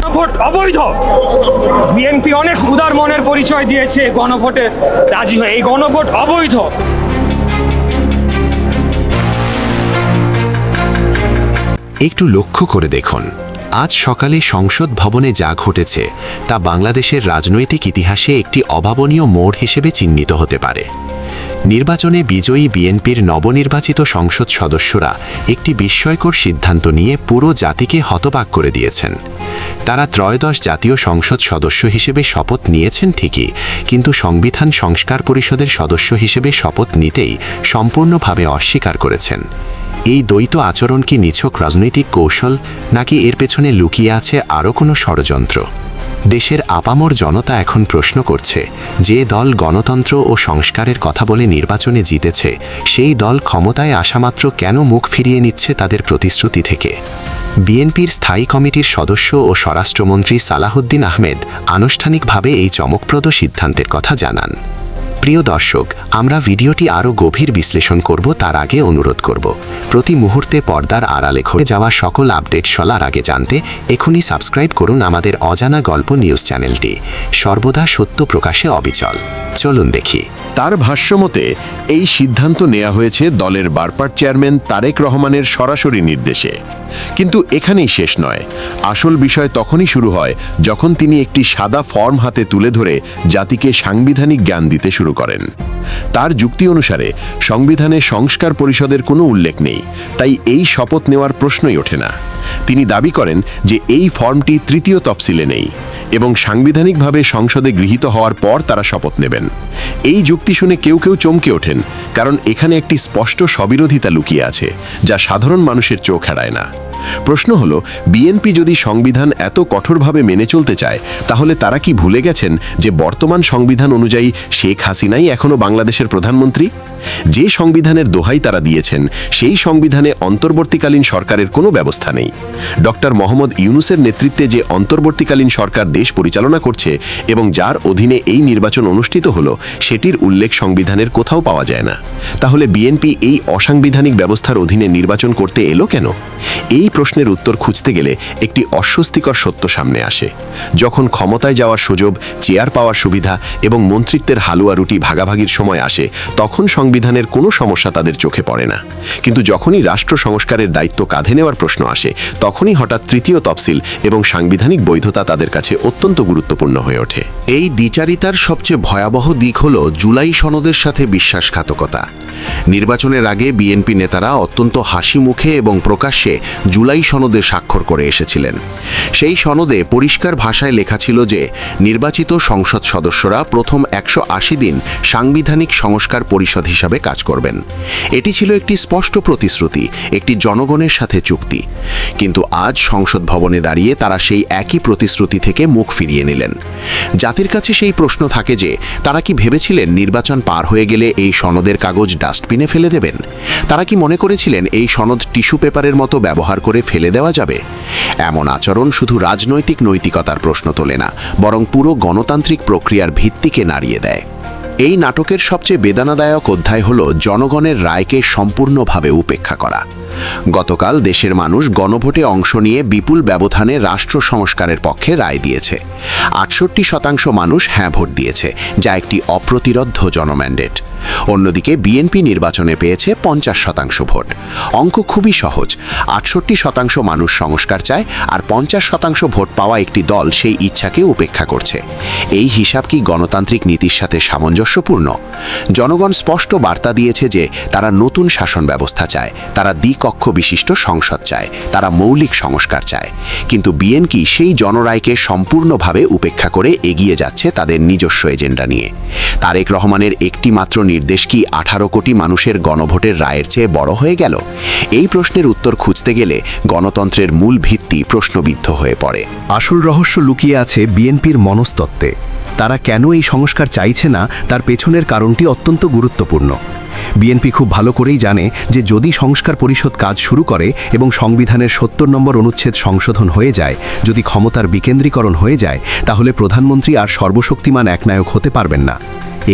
গণভোট অবৈধ। বিএনপি অনেক উদার মনের পরিচয় দিয়েছে গণভোটে রাজি হয়ে। এই গণভোট অবৈধ। একটু লক্ষ্য করে দেখুন। আজ সকালে সংসদ ভবনে যা ঘটেছে, তা বাংলাদেশের রাজনৈতিক ইতিহাসে একটি অভাবনীয় মোড় হিসেবে চিহ্নিত হতে পারে। নির্বাচনে বিজয়ী বিএনপির নবনির্বাচিত সংসদ সদস্যরা একটি বিস্ময়কর সিদ্ধান্ত নিয়ে পুরো জাতিকে হতবাক করে দিয়েছেন। তারা ত্রয়োদশ জাতীয় সংসদ সদস্য হিসেবে শপথ নিয়েছেন ঠিকই, কিন্তু সংবিধান সংস্কার পরিষদের সদস্য হিসেবে শপথ নিতেই সম্পূর্ণভাবে অস্বীকার করেছেন। এই দ্বৈত আচরণ কি নিছক রাজনৈতিক কৌশল, নাকি এর পেছনে লুকিয়ে আছে আরও কোনো ষড়যন্ত্র? দেশের আপামর জনতা এখন প্রশ্ন করছে, যে দল গণতন্ত্র ও সংস্কারের কথা বলে নির্বাচনে জিতেছে, সেই দল ক্ষমতায় আসামাত্র কেন মুখ ফিরিয়ে নিচ্ছে তাদের প্রতিশ্রুতি থেকে? বিএনপির স্থায়ী কমিটির সদস্য ও স্বরাষ্ট্রমন্ত্রী সালাহুদ্দিন আহমেদ আনুষ্ঠানিকভাবে এই চমকপ্রদ সিদ্ধান্তের কথা জানান। প্রিয় দর্শক, আমরা ভিডিওটি আরও গভীর বিশ্লেষণ করব, তার আগে অনুরোধ করব। প্রতি মুহূর্তে পর্দার আড়ালে ঘটে যাওয়া সকল আপডেট সলার আগে জানতে এখনই সাবস্ক্রাইব করুন আমাদের অজানা গল্প নিউজ চ্যানেলটি। সর্বদা সত্য প্রকাশে অবিচল। চলুন দেখি। তার ভাষ্যমতে, এই সিদ্ধান্ত নেওয়া হয়েছে দলের বারপার চেয়ারম্যান তারেক রহমানের সরাসরি নির্দেশে। কিন্তু এখানেই শেষ নয়। আসল বিষয় তখনই শুরু হয় যখন তিনি একটি সাদা ফর্ম হাতে তুলে ধরে জাতিকে সাংবিধানিক জ্ঞান দিতে শুরু করেন। তার যুক্তি অনুসারে, সংবিধানে সংস্কার পরিষদের কোনো উল্লেখ নেই, তাই এই শপথ নেওয়ার প্রশ্নই ওঠে না। তিনি দাবি করেন যে এই ফর্মটি তৃতীয় তফসিলে নেই। এবং সাংবিধানিকভাবে সংসদে গৃহীত হওয়ার পর তারা শপথ নেবেন। এই যুক্তি শুনে কেউ কেউ চমকে ওঠেন, কারণ এখানে একটি স্পষ্ট স্ববিরোধিতা লুকিয়ে আছে, যা সাধারণ মানুষের চোখ এড়ায় না। প্রশ্ন হলো, বিএনপি যদি সংবিধান এত কঠোরভাবে মেনে চলতে চায়, তাহলে তারা কি ভুলে গেছেন যে বর্তমান সংবিধান অনুযায়ী শেখ হাসিনাই এখনও বাংলাদেশের প্রধানমন্ত্রী? যে সংবিধানের দোহাই তারা দিয়েছেন, সেই সংবিধানে অন্তর্বর্তীকালীন সরকারের কোনো ব্যবস্থা নেই। ডক্টর মোহাম্মদ ইউনুসের নেতৃত্বে যে অন্তর্বর্তীকালীন সরকার দেশ পরিচালনা করছে এবং যার অধীনে এই নির্বাচন অনুষ্ঠিত হল, সেটির উল্লেখ সংবিধানের কোথাও পাওয়া যায় না। তাহলে বিএনপি এই অসাংবিধানিক ব্যবস্থার অধীনে নির্বাচন করতে এলো কেন? এই প্রশ্নের উত্তর খুঁজতে গেলে একটি অস্বস্তিকর সত্য সামনে আসে। যখন ক্ষমতায় যাওয়ার সুযোগ, চেয়ার পাওয়ার সুবিধা এবং মন্ত্রিত্বের হালুয়া রুটি ভাগাভাগির সময় আসে, তখন সংবিধানের কোনো সমস্যা তাদের চোখে পড়ে না। কিন্তু যখনই রাষ্ট্র সংস্কারের দায়িত্ব কাঁধে নেওয়ার প্রশ্ন আসে, তখনই হঠাৎ তৃতীয় তফসিল এবং সাংবিধানিক বৈধতা তাদের কাছে অত্যন্ত গুরুত্বপূর্ণ হয়ে ওঠে। এই দ্বিচারিতার সবচেয়ে ভয়াবহ দিক হল জুলাই সনদের সাথে বিশ্বাসঘাতকতা। নির্বাচনের আগে বিএনপি নেতারা অত্যন্ত হাসি মুখে এবং প্রকাশ্যে জুলাই সনদে স্বাক্ষর করে এসেছিলেন। সেই সনদে পরিষ্কার ভাষায় লেখা ছিল যে, নির্বাচিত সংসদ সদস্যরা প্রথম একশো আশি দিন সাংবিধানিক সংস্কার পরিষদ হিসাবে কাজ করবেন। এটি ছিল একটি স্পষ্ট প্রতিশ্রুতি, একটি জনগণের সাথে চুক্তি। কিন্তু আজ সংসদ ভবনে দাঁড়িয়ে তারা সেই একই প্রতিশ্রুতি থেকে মুখ ফিরিয়ে নিলেন। জাতির কাছে সেই প্রশ্ন থাকে যে, তারা কি ভেবেছিলেন নির্বাচন পার হয়ে গেলে এই সনদের কাগজ ডাস্টবিনে ফেলে দেবেন? তারা কি মনে করেছিলেন এই সনদ টিস্যু পেপারের মতো ব্যবহার করে ফেলে দেওয়া যাবে? এমন আচরণ শুধু রাজনৈতিক নৈতিকতার প্রশ্ন তোলে না, বরং পুরো গণতান্ত্রিক প্রক্রিয়ার ভিত্তিকে নাড়িয়ে দেয়। এই নাটকের সবচেয়ে বেদনাদায়ক অধ্যায় হল জনগণের রায়কে সম্পূর্ণভাবে উপেক্ষা করা। গতকাল দেশের মানুষ গণভোটে অংশ নিয়ে বিপুল ব্যবধানে রাষ্ট্র সংস্কারের পক্ষে রায় দিয়েছে। আটষট্টি শতাংশ মানুষ হ্যাঁ ভোট দিয়েছে, যা একটি অপ্রতিরোধ্য জনম্যান্ডেট। অন্যদিকে বিএনপি নির্বাচনে পেয়েছে পঞ্চাশ শতাংশ ভোট। অঙ্ক খুবই সহজ। আটষট্টি শতাংশ মানুষ সংস্কার চায় আর পঞ্চাশ শতাংশ ভোট পাওয়া একটি দল সেই ইচ্ছাকে উপেক্ষা করছে। এই হিসাব কি গণতান্ত্রিক নীতির সাথে সামঞ্জস্যপূর্ণ? জনগণ স্পষ্ট বার্তা দিয়েছে যে তারা নতুন শাসন ব্যবস্থা চায়, তারা দ্বিকক্ষ বিশিষ্ট সংসদ চায়, তারা মৌলিক সংস্কার চায়। কিন্তু বিএনপি সেই জনরায়কে সম্পূর্ণভাবে উপেক্ষা করে এগিয়ে যাচ্ছে তাদের নিজস্ব এজেন্ডা নিয়ে। তারেক রহমানের একটি মাত্র নির্দেশ কি আঠারো কোটি মানুষের গণভোটের রায়ের চেয়ে বড় হয়ে গেল? এই প্রশ্নের উত্তর খুঁজতে গেলে গণতন্ত্রের মূল ভিত্তি প্রশ্নবিদ্ধ হয়ে পড়ে। আসল রহস্য লুকিয়ে আছে বিএনপির মনস্তত্ত্বে। তারা কেন এই সংস্কার চাইছে না, তার পেছনের কারণটি অত্যন্ত গুরুত্বপূর্ণ। বিএনপি খুব ভালো করেই জানে যে যদি সংস্কার পরিষদ কাজ শুরু করে এবং সংবিধানের সত্তর নম্বর অনুচ্ছেদ সংশোধন হয়ে যায়, যদি ক্ষমতার বিকেন্দ্রীকরণ হয়ে যায়, তাহলে প্রধানমন্ত্রী আর সর্বশক্তিমান একনায়ক হতে পারবেন না।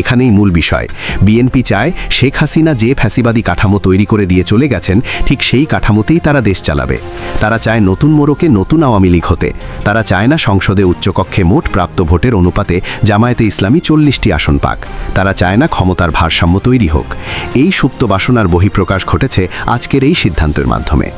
এখানেই মূল বিষয়। বিএনপি চায় শেখ হাসিনা যে ফ্যাসিবাদী কাঠামো তৈরি করে দিয়ে চলে গেছেন, ঠিক সেই কাঠামোতেই তারা দেশ চালাবে। তারা চায় নতুন মোড়কে নতুন আওয়ামী লীগ হতে। তারা চায় না সংসদে উচ্চকক্ষে মোট প্রাপ্ত ভোটের অনুপাতে জামায়াতে ইসলামী চল্লিশটি আসন পাক। তারা চায় না ক্ষমতার ভারসাম্য তৈরি হোক। এই সুপ্ত বাসনার বহিঃপ্রকাশ ঘটেছে আজকের এই সিদ্ধান্তের মাধ্যমে।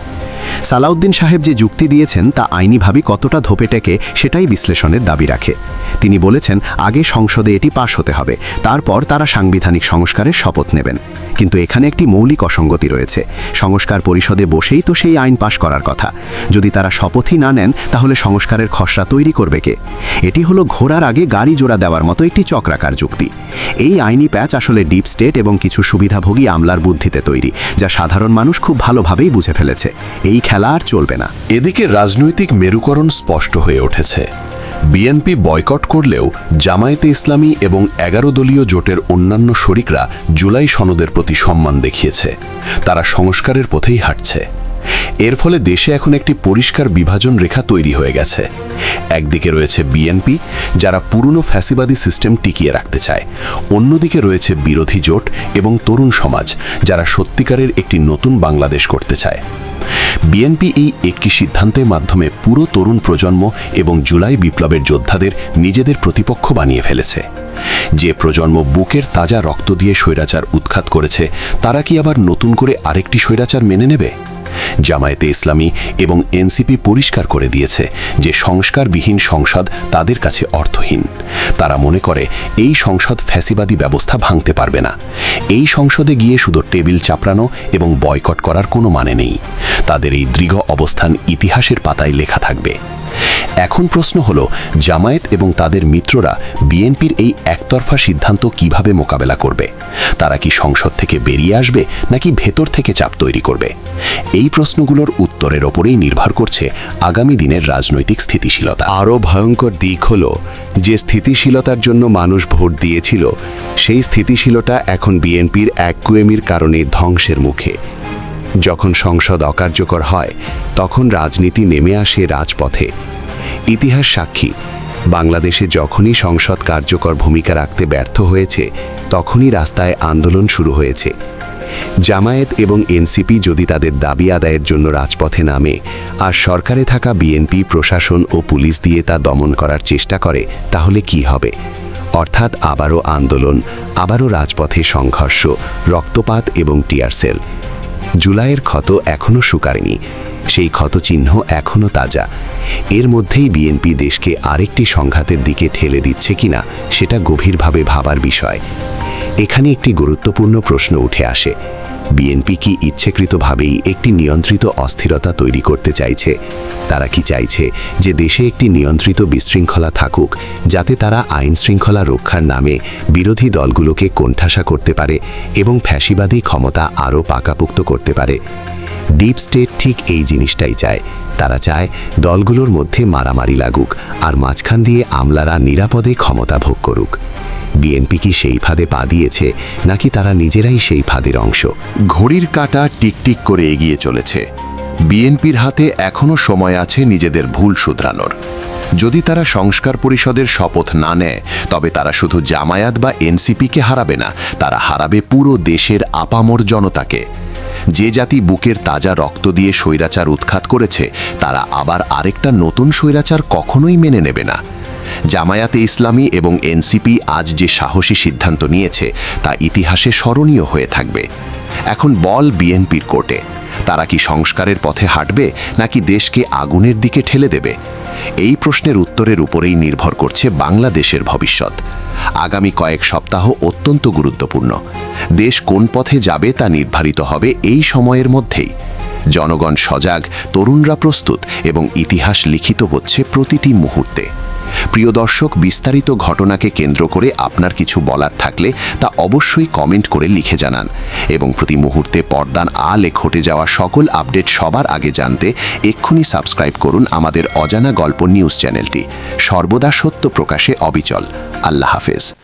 সালাউদ্দিন সাহেব যে যুক্তি দিয়েছেন তা আইনিভাবে কতটা ধোপে টেকে সেটাই বিশ্লেষণের দাবি রাখে। তিনি বলেছেন, আগে সংসদে এটি পাশ হতে হবে, তারপর তারা সাংবিধানিক সংস্কারের শপথ নেবেন। কিন্তু এখানে একটি মৌলিক অসঙ্গতি রয়েছে। সংস্কার পরিষদে বসেই তো সেই আইন পাশ করার কথা। যদি তারা শপথই না নেন, তাহলে সংস্কারের খসড়া তৈরি করবে কে? এটি হলো ঘোড়ার আগে গাড়ি জোড়া দেওয়ার মতো একটি চক্রাকার যুক্তি। এই আইনি প্যাচ আসলে ডিপ স্টেট এবং কিছু সুবিধাভোগী আমলার বুদ্ধিতে তৈরি, যা সাধারণ মানুষ খুব ভালোভাবেই বুঝে ফেলেছে। এই খেলা আর চলবে না। এদিকে রাজনৈতিক মেরুকরণ স্পষ্ট হয়ে উঠেছে। বিএনপি বয়কট করলেও জামায়াতে ইসলামী এবং এগারো দলীয় জোটের অন্যান্য শরিকরা জুলাই সনদের প্রতি সম্মান দেখিয়েছে। তারা সংস্কারের পথেই হাঁটছে। এর ফলে দেশে এখন একটি পরিষ্কার বিভাজন রেখা তৈরি হয়ে গেছে। একদিকে রয়েছে বিএনপি, যারা পুরনো ফ্যাসিবাদী সিস্টেম টিকিয়ে রাখতে চায়। অন্যদিকে রয়েছে বিরোধী জোট এবং তরুণ সমাজ, যারা সত্যিকারের একটি নতুন বাংলাদেশ করতে চায়। বিএনপি এই একটি সিদ্ধান্তের মাধ্যমে পুরো তরুণ প্রজন্ম এবং জুলাই বিপ্লবের যোদ্ধাদের নিজেদের প্রতিপক্ষ বানিয়ে ফেলেছে। যে প্রজন্ম বুকের তাজা রক্ত দিয়ে স্বৈরাচার উৎখাত করেছে, তারা কি আবার নতুন করে আরেকটি স্বৈরাচার মেনে নেবে? জামায়াতে ইসলামী এবং এনসিপি পরিষ্কার করে দিয়েছে যে সংস্কারবিহীন সংসদ তাদের কাছে অর্থহীন। তারা মনে করে এই সংসদ ফ্যাসিবাদী ব্যবস্থা ভাঙতে পারবে না। এই সংসদে গিয়ে শুধু টেবিল চাপড়ানো এবং বয়কট করার কোনো মানে নেই। তাদের এই দৃঢ় অবস্থান ইতিহাসের পাতায় লেখা থাকবে। এখন প্রশ্ন হলো, জামায়াত এবং তাদের মিত্ররা বিএনপির এই একতরফা সিদ্ধান্ত কীভাবে মোকাবেলা করবে? তারা কি সংসদ থেকে বেরিয়ে আসবে নাকি ভেতর থেকে চাপ তৈরি করবে? এই প্রশ্নগুলোর উত্তরের ওপরেই নির্ভর করছে আগামী দিনের রাজনৈতিক স্থিতিশীলতা। আরও ভয়ঙ্কর দিক হল, যে স্থিতিশীলতার জন্য মানুষ ভোট দিয়েছিল, সেই স্থিতিশীলতা এখন বিএনপির একগুয়েমির কারণে ধ্বংসের মুখে। যখন সংসদ অকার্যকর হয়, তখন রাজনীতি নেমে আসে রাজপথে। ইতিহাস সাক্ষী। বাংলাদেশে যখনই সংসদ কার্যকর ভূমিকা রাখতে ব্যর্থ হয়েছে, তখনই রাস্তায় আন্দোলন শুরু হয়েছে। জামায়াত এবং এনসিপি যদি তাদের দাবি আদায়ের জন্য রাজপথে নামে, আর সরকারে থাকা বিএনপি, প্রশাসন ও পুলিশ দিয়ে তা দমন করার চেষ্টা করে, তাহলে কি হবে? অর্থাৎ আবারও আন্দোলন, আবারও রাজপথে সংঘর্ষ, রক্তপাত এবং টিয়ারসেল জুলাইয়ের ক্ষত এখনও শুকারেনি সেই ক্ষতচিহ্ন এখনও তাজা। এর মধ্যেই বিএনপি দেশকে আরেকটি সংঘাতের দিকে ঠেলে দিচ্ছে কিনা, সেটা গভীরভাবে ভাবার বিষয়। এখানে একটি গুরুত্বপূর্ণ প্রশ্ন উঠে আসে। বিএনপি কি ইচ্ছেকৃতভাবেই একটি নিয়ন্ত্রিত অস্থিরতা তৈরি করতে চাইছে? তারা কি চাইছে যে দেশে একটি নিয়ন্ত্রিত বিশৃঙ্খলা থাকুক, যাতে তারা আইন শৃঙ্খলা রক্ষার নামে বিরোধী দলগুলোকে কোণঠাসা করতে পারে এবং ফ্যাসিবাদী ক্ষমতা আরও পাকাপুক্ত করতে পারে? ডিপ স্টেট ঠিক এই জিনিসটাই চায়। তারা চায় দলগুলোর মধ্যে মারামারি লাগুক আর মাঝখান দিয়ে আমলারা নিরাপদে ক্ষমতা ভোগ করুক। বিএনপি কি সেই ফাঁদে পা দিয়েছে, নাকি তারা নিজেরাই সেই ফাঁদের অংশ? ঘড়ির কাঁটা টিকটিক করে এগিয়ে চলেছে। বিএনপির হাতে এখনও সময় আছে নিজেদের ভুল শুধরানোর। যদি তারা সংস্কার পরিষদের শপথ না নেয়, তবে তারা শুধু জামায়াত বা এনসিপিকে হারাবে না, তারা হারাবে পুরো দেশের আপামর জনতাকে। যে জাতি বুকের তাজা রক্ত দিয়ে স্বৈরাচার উৎখাত করেছে, তারা আবার আরেকটা নতুন স্বৈরাচার কখনোই মেনে নেবে না। জামায়াতে ইসলামী এবং এনসিপি আজ যে সাহসী সিদ্ধান্ত নিয়েছে, তা ইতিহাসে স্মরণীয় হয়ে থাকবে। এখন বল বিএনপির কোর্টে। তারা কি সংস্কারের পথে হাঁটবে, নাকি দেশকে আগুনের দিকে ঠেলে দেবে? এই প্রশ্নের উত্তরের উপরেই নির্ভর করছে বাংলাদেশের ভবিষ্যৎ। আগামী কয়েক সপ্তাহ অত্যন্ত গুরুত্বপূর্ণ। দেশ কোন পথে যাবে তা নির্ধারিত হবে এই সময়ের মধ্যেই। জনগণ সজাগ, তরুণরা প্রস্তুত এবং ইতিহাস লিখিত হচ্ছে প্রতিটি মুহূর্তে। প্রিয় দর্শক, বিস্তারিত ঘটনাকে কেন্দ্র করে আপনার কিছু বলার থাকলে তা অবশ্যই কমেন্ট করে লিখে জানান। এবং প্রতি মুহূর্তে পর্দান আলে ঘটে যাওয়া সকল আপডেট সবার আগে জানতে এক্ষুনি সাবস্ক্রাইব করুন আমাদের অজানা গল্প নিউজ চ্যানেলটি। সর্বদা সত্য প্রকাশে অবিচল। আল্লাহ হাফেজ।